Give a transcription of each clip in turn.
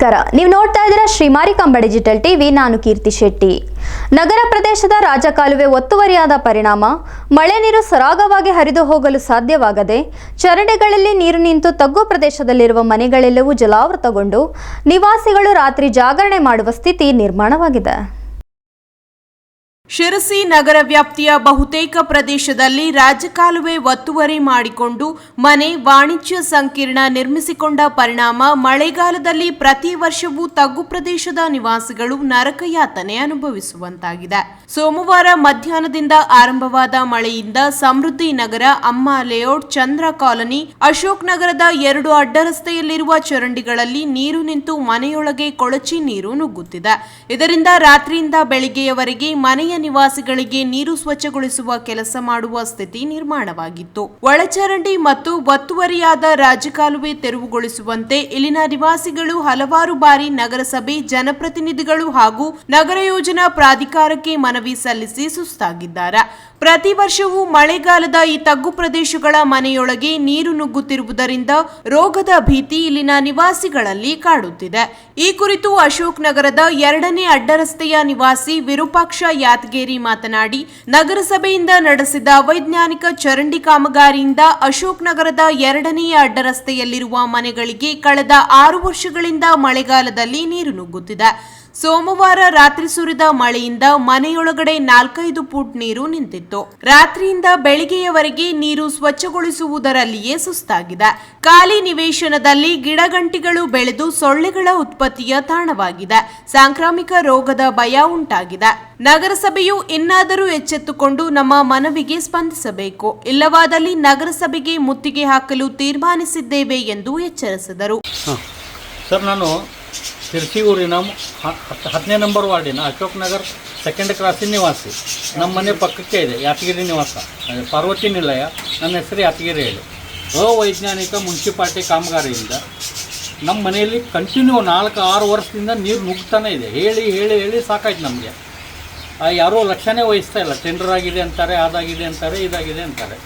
ನಮಸ್ಕಾರ. ನೀವು ನೋಡ್ತಾ ಇದ್ದೀರಾ ಶ್ರೀಮಾರಿ ಕಂಬ ಡಿಜಿಟಲ್ ಟಿವಿ, ನಾನು ಕೀರ್ತಿ ಶೆಟ್ಟಿ. ನಗರ ಪ್ರದೇಶದ ರಾಜಕಾಲುವೆ ಒತ್ತುವರಿಯಾದ ಪರಿಣಾಮ, ಮಳೆ ನೀರು ಸರಾಗವಾಗಿ ಹರಿದು ಹೋಗಲು ಸಾಧ್ಯವಾಗದೆ, ಚರಂಡಿಗಳಲ್ಲಿ ನೀರು ನಿಂತು ತಗ್ಗು ಪ್ರದೇಶದಲ್ಲಿರುವ ಮನೆಗಳೆಲ್ಲವೂ ಜಲಾವೃತಗೊಂಡು, ನಿವಾಸಿಗಳು ರಾತ್ರಿ ಜಾಗರಣೆ ಮಾಡುವ ಸ್ಥಿತಿ ನಿರ್ಮಾಣವಾಗಿದೆ. ಶಿರಸಿ ನಗರ ವ್ಯಾಪ್ತಿಯ ಬಹುತೇಕ ಪ್ರದೇಶದಲ್ಲಿ ರಾಜಕಾಲುವೆ ಒತ್ತುವರಿ ಮಾಡಿಕೊಂಡು ಮನೆ ವಾಣಿಜ್ಯ ಸಂಕೀರ್ಣ ನಿರ್ಮಿಸಿಕೊಂಡ ಪರಿಣಾಮ ಮಳೆಗಾಲದಲ್ಲಿ ಪ್ರತಿ ವರ್ಷವೂ ತಗ್ಗು ಪ್ರದೇಶದ ನಿವಾಸಿಗಳು ನರಕಯಾತನೆ ಅನುಭವಿಸುವಂತಾಗಿದೆ. ಸೋಮವಾರ ಮಧ್ಯಾಹ್ನದಿಂದ ಆರಂಭವಾದ ಮಳೆಯಿಂದ ಸಮೃದ್ಧಿ ನಗರ ಅಮ್ಮ ಲೇಔಟ್ ಚಂದ್ರ ಕಾಲನಿ, ಅಶೋಕ್ ನಗರದ ಎರಡು ಅಡ್ಡರಸ್ತೆಯಲ್ಲಿರುವ ಚರಂಡಿಗಳಲ್ಲಿ ನೀರು ನಿಂತು ಮನೆಯೊಳಗೆ ಕೊಳಚಿ ನೀರು ನುಗ್ಗುತ್ತಿದೆ. ಇದರಿಂದ ರಾತ್ರಿಯಿಂದ ಬೆಳಿಗ್ಗೆಯವರೆಗೆ ಮನೆಯ ನಿವಾಸಿಗಳಿಗೆ ನೀರು ಸ್ವಚ್ಛಗೊಳಿಸುವ ಕೆಲಸ ಮಾಡುವ ಸ್ಥಿತಿ ನಿರ್ಮಾಣವಾಗಿತ್ತು. ಒಳಚರಂಡಿ ಮತ್ತು ಒತ್ತುವರಿಯಾದ ರಾಜಕಾಲುವೆ ತೆರವುಗೊಳಿಸುವಂತೆ ಇಲ್ಲಿನ ನಿವಾಸಿಗಳು ಹಲವಾರು ಬಾರಿ ನಗರಸಭೆ, ಜನಪ್ರತಿನಿಧಿಗಳು ಹಾಗೂ ನಗರ ಯೋಜನಾ ಪ್ರಾಧಿಕಾರಕ್ಕೆ ಮನವಿ ಸಲ್ಲಿಸಿ ಸುಸ್ತಾಗಿದ್ದಾರೆ. ಪ್ರತಿ ವರ್ಷವೂ ಮಳೆಗಾಲದ ಈ ತಗ್ಗು ಪ್ರದೇಶಗಳ ಮನೆಯೊಳಗೆ ನೀರು ನುಗ್ಗುತ್ತಿರುವುದರಿಂದ ರೋಗದ ಭೀತಿ ಇಲ್ಲಿನ ನಿವಾಸಿಗಳಲ್ಲಿ ಕಾಡುತ್ತಿದೆ. ಈ ಕುರಿತು ಅಶೋಕ್ ನಗರದ ಎರಡನೇ ಅಡ್ಡರಸ್ತೆಯ ನಿವಾಸಿ ವಿರೂಪಾಕ್ಷ ಯಾದಗೇರಿ ಮಾತನಾಡಿ, ನಗರಸಭೆಯಿಂದ ನಡೆಸಿದ ಅವೈಜ್ಞಾನಿಕ ಚರಂಡಿ ಕಾಮಗಾರಿಯಿಂದ ಅಶೋಕ್ ನಗರದ ಎರಡನೆಯ ಅಡ್ಡರಸ್ತೆಯಲ್ಲಿರುವ ಮನೆಗಳಿಗೆ ಕಳೆದ ಆರು ವರ್ಷಗಳಿಂದ ಮಳೆಗಾಲದಲ್ಲಿ ನೀರು ನುಗ್ಗುತ್ತಿದೆ. ಸೋಮವಾರ ರಾತ್ರಿ ಸುರಿದ ಮಳೆಯಿಂದ ಮನೆಯೊಳಗಡೆ ನಾಲ್ಕೈದು ಫುಟ್ ನೀರು ನಿಂತಿತ್ತು. ರಾತ್ರಿಯಿಂದ ಬೆಳಿಗ್ಗೆಯವರೆಗೆ ನೀರು ಸ್ವಚ್ಛಗೊಳಿಸುವುದರಲ್ಲಿಯೇ ಸುಸ್ತಾಗಿದೆ. ಖಾಲಿ ನಿವೇಶನದಲ್ಲಿ ಗಿಡಗಂಟಿಗಳು ಬೆಳೆದು ಸೊಳ್ಳೆಗಳ ಉತ್ಪತ್ತಿಯ ತಾಣವಾಗಿದೆ. ಸಾಂಕ್ರಾಮಿಕ ರೋಗದ ಭಯ ಉಂಟಾಗಿದೆ. ನಗರಸಭೆಯು ಇನ್ನಾದರೂ ಎಚ್ಚೆತ್ತುಕೊಂಡು ನಮ್ಮ ಮನವಿಗೆ ಸ್ಪಂದಿಸಬೇಕು. ಇಲ್ಲವಾದಲ್ಲಿ ನಗರಸಭೆಗೆ ಮುತ್ತಿಗೆ ಹಾಕಲು ತೀರ್ಮಾನಿಸಿದ್ದೇವೆ ಎಂದು ಎಚ್ಚರಿಸಿದರು. ಸರ್, ನಾನು ಶಿರ್ಸಿ ಊರಿನ ಹತ್ತನೇ ನಂಬರ್ ವಾರ್ಡಿನ ಅಶೋಕ್ ನಗರ್ ಸೆಕೆಂಡ್ ಕ್ರಾಸಿನ ನಿವಾಸಿ. ನಮ್ಮ ಮನೆ ಪಕ್ಕಕ್ಕೆ ಇದೆ, ಯಾತಗಿರಿ ನಿವಾಸ. ಪಾರ್ವತಿ ನಿಲಯ, ನನ್ನ ಹೆಸರು ಯಾತಗಿರಿ ಹೇಳಿ. ಅವೈಜ್ಞಾನಿಕ ಮುನ್ಸಿಪಾಲ್ಟಿ ಕಾಮಗಾರಿಯಿಂದ ನಮ್ಮ ಮನೆಯಲ್ಲಿ ಕಂಟಿನ್ಯೂ ನಾಲ್ಕು, ಆರು ವರ್ಷದಿಂದ ನೀರು ನುಗ್ತಾನೆ ಇದೆ. ಹೇಳಿ ಹೇಳಿ ಹೇಳಿ ಸಾಕಾಯ್ತು ನಮಗೆ. ಯಾರೂ ಲಕ್ಷನೇ ವಹಿಸ್ತಾ ಇಲ್ಲ. ಟೆಂಡರ್ ಆಗಿದೆ ಅಂತಾರೆ, ಅದಾಗಿದೆ ಅಂತಾರೆ, ಇದಾಗಿದೆ ಅಂತಾರೆ.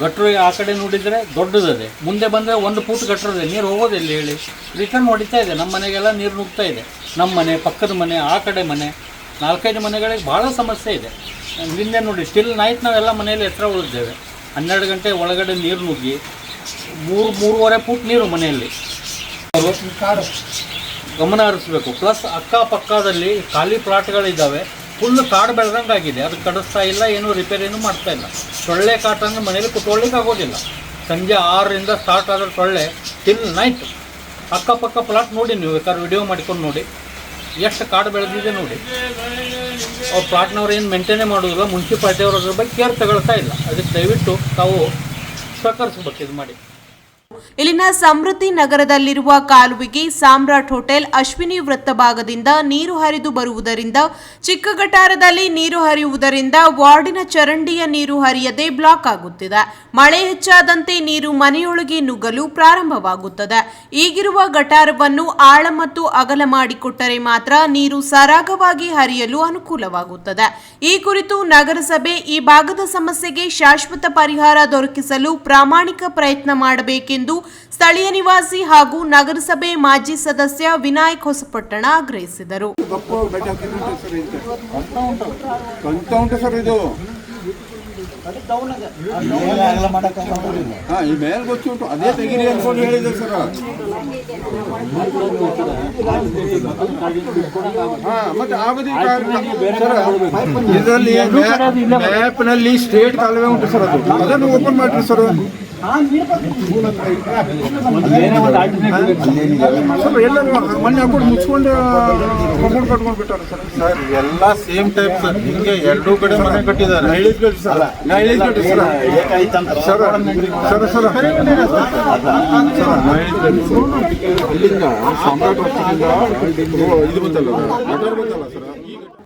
ಗಟ್ರು ಆ ಕಡೆ ನೋಡಿದರೆ ದೊಡ್ಡದದೆ. ಮುಂದೆ ಬಂದರೆ ಒಂದು ಫೂಟ್ ಗಟ್ರದೆ. ನೀರು ಹೋಗೋದಿಲ್ಲ ಹೇಳಿ? ರಿಟರ್ನ್ ಹೊಡಿತಾ ಇದೆ. ನಮ್ಮ ಮನೆಗೆಲ್ಲ ನೀರು ನುಗ್ತಾ ಇದೆ. ನಮ್ಮ ಮನೆ ಪಕ್ಕದ ಮನೆ ಆ ಕಡೆ ಮನೆ ನಾಲ್ಕೈದು ಮನೆಗಳಿಗೆ ಭಾಳ ಸಮಸ್ಯೆ ಇದೆ. ನಿನ್ನೆ ನೋಡಿ ಸ್ಟಿಲ್ ನೈಟ್ ನಾವೆಲ್ಲ ಮನೆಯಲ್ಲಿ ಎತ್ತರ ಉಳಿದ್ದೇವೆ ಹನ್ನೆರಡು ಗಂಟೆ ಒಳಗಡೆ ನೀರು ನುಗ್ಗಿ ಮೂರು ಮೂರುವರೆ ಫೂಟ್ ನೀರು ಮನೆಯಲ್ಲಿ. ಗಮನ ಹರಿಸ್ಬೇಕು. ಪ್ಲಸ್ ಅಕ್ಕಪಕ್ಕದಲ್ಲಿ ಖಾಲಿ ಪ್ಲಾಟ್ಗಳಿದ್ದಾವೆ ಫುಲ್ ಕಾಡು ಬೆಳೆದಂಗೆ ಆಗಿದೆ. ಅದು ಕಡಿಸ್ತಾ ಇಲ್ಲ, ಏನು ರಿಪೇರಿನೂ ಮಾಡ್ತಾ ಇಲ್ಲ. ಸೊಳ್ಳೆ ಕಾಟ ಮನೇಲಿ ಕುತ್ಕೊಳ್ಳಿಕ್ಕೆ ಆಗೋದಿಲ್ಲ. ಸಂಜೆ ಆರರಿಂದ ಸ್ಟಾರ್ಟ್ ಆದ್ರೆ ಸೊಳ್ಳೆ ಟಿಲ್ ನೈಟ್ ಅಕ್ಕಪಕ್ಕ ಪ್ಲಾಟ್ ನೋಡಿ ನೀವು ಬೇಕಾದ್ರೆ ವಿಡಿಯೋ ಮಾಡ್ಕೊಂಡು ನೋಡಿ. ಎಷ್ಟು ಕಾಡು ಬೆಳೆದಿದೆ ನೋಡಿ. ಅವ್ರು ಪ್ಲಾಟ್ನವ್ರು ಏನು ಮೇಂಟೈನೇ ಮಾಡೋದಿಲ್ಲ ಮುನ್ಸಿಪಾಲ್ಟಿಯವರು ಅದ್ರ ಬಗ್ಗೆ ಕೇರ್ ತಗೊಳ್ತಾ ಇಲ್ಲ. ಅದಕ್ಕೆ ದಯವಿಟ್ಟು ತಾವು ಸಹಕರಿಸ್ಬೇಕು ಇದು ಮಾಡಿ. ಇಲ್ಲಿನ ಸಮೃದ್ಧಿ ನಗರದಲ್ಲಿರುವ ಕಾಲುವೆಗೆ ಸಾಮ್ರಾಟ್ ಹೋಟೆಲ್ ಅಶ್ವಿನಿ ವೃತ್ತ ಭಾಗದಿಂದ ನೀರು ಹರಿದು ಬರುವುದರಿಂದ ಚಿಕ್ಕ ಗಟಾರದಲ್ಲಿ ನೀರು ಹರಿಯುವುದರಿಂದ ವಾರ್ಡಿನ ಚರಂಡಿಯ ನೀರು ಹರಿಯದೆ ಬ್ಲಾಕ್ ಆಗುತ್ತಿದೆ. ಮಳೆ ಹೆಚ್ಚಾದಂತೆ ನೀರು ಮನೆಯೊಳಗೆ ನುಗ್ಗಲು ಪ್ರಾರಂಭವಾಗುತ್ತದೆ. ಈಗಿರುವ ಗಟಾರವನ್ನು ಆಳ ಮತ್ತು ಅಗಲ ಮಾಡಿಕೊಟ್ಟರೆ ಮಾತ್ರ ನೀರು ಸರಾಗವಾಗಿ ಹರಿಯಲು ಅನುಕೂಲವಾಗುತ್ತದೆ. ಈ ಕುರಿತು ನಗರಸಭೆ ಈ ಭಾಗದ ಸಮಸ್ಯೆಗೆ ಶಾಶ್ವತ ಪರಿಹಾರ ದೊರಕಿಸಲು ಪ್ರಾಮಾಣಿಕ ಪ್ರಯತ್ನ ಮಾಡಬೇಕೆಂದು ಸ್ಥಳೀಯ ನಿವಾಸಿ ಹಾಗೂ ನಗರಸಭೆ ಮಾಜಿ ಸದಸ್ಯ ವಿನಾಯಕ್ ಹೊಸಪಟ್ಟಣ ಆಗ್ರಹಿಸಿದರು. ಈ ಮೇಲೆ ಗೊತ್ತು ಅದೇ ತೆಗಿರಿ ಅನ್ಕೊಂಡು ಹೇಳಿದೆ ಸರ್. ಹಾ ಮತ್ತೆ ಆಗದಿ ಸರ್ ಇದರಲ್ಲಿ ಮ್ಯಾಪ್ನಲ್ಲಿ ಸ್ಟೇಟ್ ಕಾಲುವೆ ಉಂಟು ಸರ್ ಅದು. ಅದನ್ನು ಓಪನ್ ಮಾಡ್ರಿ ಸರ್. ಮುಚ್ಕೊಂಡು ಬಿಟ್ಟಾರೆ ಎಲ್ಲ ಸೇಮ್ ಟೈಪ್ ಸರ್ ಎರಡೂ ಕಡೆ ಮನೆ ಕಟ್ಟಿದ್ದಾರೆ ಸರ್ ಸರ್ ಸರ್ ಇಲ್ಲಿಂದ ಸಾಮ್ರಾಟ್ ಇದು ಬಂತಲ್ಲ ಮಟರ್ ಬಂತಲ್ಲ ಸರ್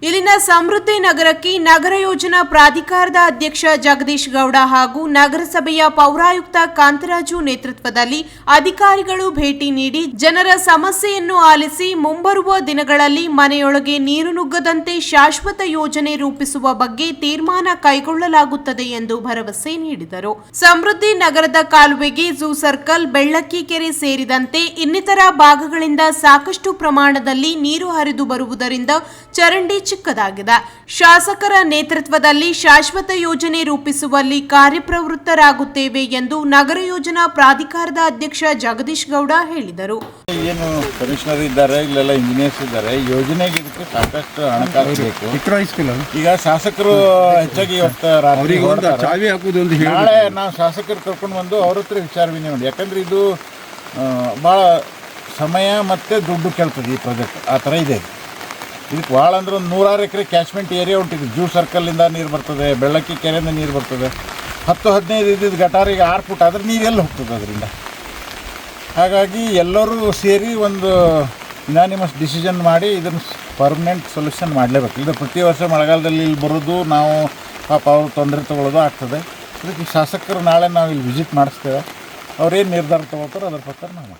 ಇಲ್ಲಿನ ಸಮೃದ್ಧಿ ನಗರಕ್ಕೆ ನಗರ ಯೋಜನಾ ಪ್ರಾಧಿಕಾರದ ಅಧ್ಯಕ್ಷ ಜಗದೀಶ್ ಗೌಡ ಹಾಗೂ ನಗರಸಭೆಯ ಪೌರಾಯುಕ್ತ ಕಾಂತರಾಜು ನೇತೃತ್ವದಲ್ಲಿ ಅಧಿಕಾರಿಗಳು ಭೇಟಿ ನೀಡಿ ಜನರ ಸಮಸ್ಯೆಯನ್ನು ಆಲಿಸಿ ಮುಂಬರುವ ದಿನಗಳಲ್ಲಿ ಮನೆಯೊಳಗೆ ನೀರು ನುಗ್ಗದಂತೆ ಶಾಶ್ವತ ಯೋಜನೆ ರೂಪಿಸುವ ಬಗ್ಗೆ ತೀರ್ಮಾನ ಕೈಗೊಳ್ಳಲಾಗುತ್ತದೆ ಎಂದು ಭರವಸೆ ನೀಡಿದರು. ಸಮೃದ್ಧಿ ನಗರದ ಕಾಲುವೆಗೆ ಝೂ ಸರ್ಕಲ್, ಬೆಳ್ಳಕ್ಕಿ ಕೆರೆ ಸೇರಿದಂತೆ ಇನ್ನಿತರ ಭಾಗಗಳಿಂದ ಸಾಕಷ್ಟು ಪ್ರಮಾಣದಲ್ಲಿ ನೀರು ಹರಿದು ಬರುವುದರಿಂದ ಚರಂಡಿ ಚಿಕ್ಕದಾಗಿದೆ. ಶಾಸಕರ ನೇತೃತ್ವದಲ್ಲಿ ಶಾಶ್ವತ ಯೋಜನೆ ರೂಪಿಸುವಲ್ಲಿ ಕಾರ್ಯಪ್ರವೃತ್ತರಾಗುತ್ತೇವೆ ಎಂದು ನಗರ ಯೋಜನಾ ಪ್ರಾಧಿಕಾರದ ಅಧ್ಯಕ್ಷ ಜಗದೀಶ್ ಗೌಡ ಹೇಳಿದರು. ಏನು ಕಮಿಷನರ್ ಇದ್ದಾರೆ ಇಲ್ಲೆಲ್ಲ ಇಂಜಿನಿಯರ್ಸ್ ಇದ್ದಾರೆ ಯೋಜನೆಗೆ ಇದಕ್ಕೆ ಸಾಕಷ್ಟು ಹಣಕಾಸು ಬೇಕು. ಈಗ ಶಾಸಕರು ಹೆಚ್ಚಾಗಿ ಇವತ್ತು ರಾತ್ರಿ. ಚಾವಿ ಹಾಕುದು ಒಂದು ಹೇಳಿ ನಾಳೆ ನಾವು ಶಾಸಕರು ಕರ್ಕೊಂಡು ಬಂದು ಅವ್ರ ಹತ್ರ ವಿಚಾರ ವಿನಿಮಯ ಮಾಡಿ ಯಾಕಂದ್ರೆ ಇದು ಭಾಳ ಸಮಯ ಮತ್ತು ದುಡ್ಡು ಕೇಳ್ತದೆ ಈ ಪ್ರಾಜೆಕ್ಟ್ ಆ ಥರ ಇದು. ಇದಕ್ಕೆ ಭಾಳ ಅಂದ್ರೆ ಒಂದು ನೂರಾರು ಎಕರೆ ಕ್ಯಾಚ್ಮೆಂಟ್ ಏರಿಯಾ ಉಂಟಿದೆ ಜೂ ಸರ್ಕಲ್ಲಿಂದ ನೀರು ಬರ್ತದೆ, ಬೆಳ್ಳಕ್ಕಿ ಕೆರೆಯಿಂದ ನೀರು ಬರ್ತದೆ. ಹತ್ತು ಹದಿನೈದು ಇದ್ದಿದ್ದು ಗಟಾರಿಗೆ ಆರು ಫುಟ್ ಆದರೆ ನೀರು ಎಲ್ಲಿ ಹೋಗ್ತದೆ ಅದರಿಂದ? ಹಾಗಾಗಿ ಎಲ್ಲರೂ ಸೇರಿ ಒಂದು ಇನಾನಿಮಸ್ ಡಿಸಿಷನ್ ಮಾಡಿ ಇದನ್ನು ಪರ್ಮನೆಂಟ್ ಸೊಲ್ಯೂಷನ್ ಮಾಡಲೇಬೇಕು. ಇದು ಪ್ರತಿ ವರ್ಷ ಮಳೆಗಾಲದಲ್ಲಿ ಇಲ್ಲಿ ಬರೋದು, ನಾವು ಪಾಪ ಅವ್ರು ತೊಂದರೆ ತೊಗೊಳ್ಳೋದು ಆಗ್ತದೆ. ಅದಕ್ಕೆ ಶಾಸಕರು ನಾಳೆ ನಾವು ಇಲ್ಲಿ ವಿಸಿಟ್ ಮಾಡಿಸ್ತೇವೆ. ಅವ್ರೇನು ನಿರ್ಧಾರ ತೊಗೋತಾರೋ ಅದ್ರ ಪ್ರಕಾರ ನಾವು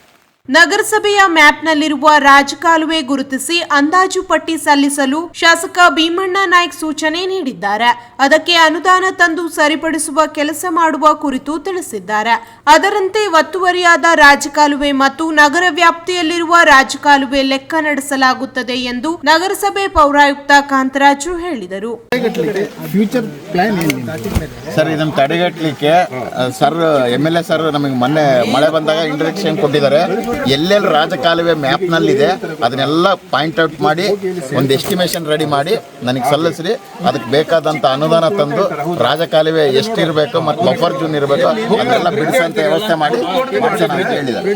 ನಗರಸಭೆಯ ಮ್ಯಾಪ್ನಲ್ಲಿರುವ ರಾಜಕಾಲುವೆ ಗುರುತಿಸಿ ಅಂದಾಜು ಪಟ್ಟಿ ಸಲ್ಲಿಸಲು ಶಾಸಕ ಭೀಮಣ್ಣ ನಾಯ್ಕ ಸೂಚನೆ ನೀಡಿದ್ದಾರೆ. ಅದಕ್ಕೆ ಅನುದಾನ ತಂದು ಸರಿಪಡಿಸುವ ಕೆಲಸ ಮಾಡುವ ಕುರಿತು ತಿಳಿಸಿದ್ದಾರೆ. ಅದರಂತೆ ಒತ್ತುವರಿಯಾದ ರಾಜಕಾಲುವೆ ಮತ್ತು ನಗರ ವ್ಯಾಪ್ತಿಯಲ್ಲಿರುವ ರಾಜಕಾಲುವೆ ಲೆಕ್ಕ ನಡೆಸಲಾಗುತ್ತದೆ ಎಂದು ನಗರಸಭೆ ಪೌರಾಯುಕ್ತ ಕಾಂತರಾಜು ಹೇಳಿದರು. ಫ್ಯೂಚರ್ ಪ್ಲಾನ್ ಸರ್ ಇದನ್ನು ತಡೆಗಟ್ಟಲಿಕ್ಕೆ sir M L A sir ನಮಗೆ ಮೊನ್ನೆ ಮಳೆ ಬಂದಾಗ ಇಂಟ್ರಡಕ್ಷನ್ ಕೊಟ್ಟಿದ್ದಾರೆ. ಎಲ್ಲೆಲ್ಲಿ ರಾಜಕಾಲುವೆ ಮ್ಯಾಪ್ನಲ್ಲಿದೆ ಅದನ್ನೆಲ್ಲ ಪಾಯಿಂಟ್ ಔಟ್ ಮಾಡಿ, ಒಂದು ಎಸ್ಟಿಮೇಷನ್ ರೆಡಿ ಮಾಡಿ ನನಗೆ ಸಲ್ಲಿಸ್ರಿ. ಅದಕ್ಕೆ ಬೇಕಾದಂಥ ಅನುದಾನ ತಂದು ರಾಜಕಾಲುವೆ ಎಷ್ಟಿರಬೇಕು ಮತ್ತು ಬಫರ್ ಜೂನ್ ಇರಬೇಕು ಅದನ್ನೆಲ್ಲ ಬಿಡಿಸೋಂಥ ವ್ಯವಸ್ಥೆ ಮಾಡಿ ಅಂತ ಹೇಳಿದ್ದಾರೆ.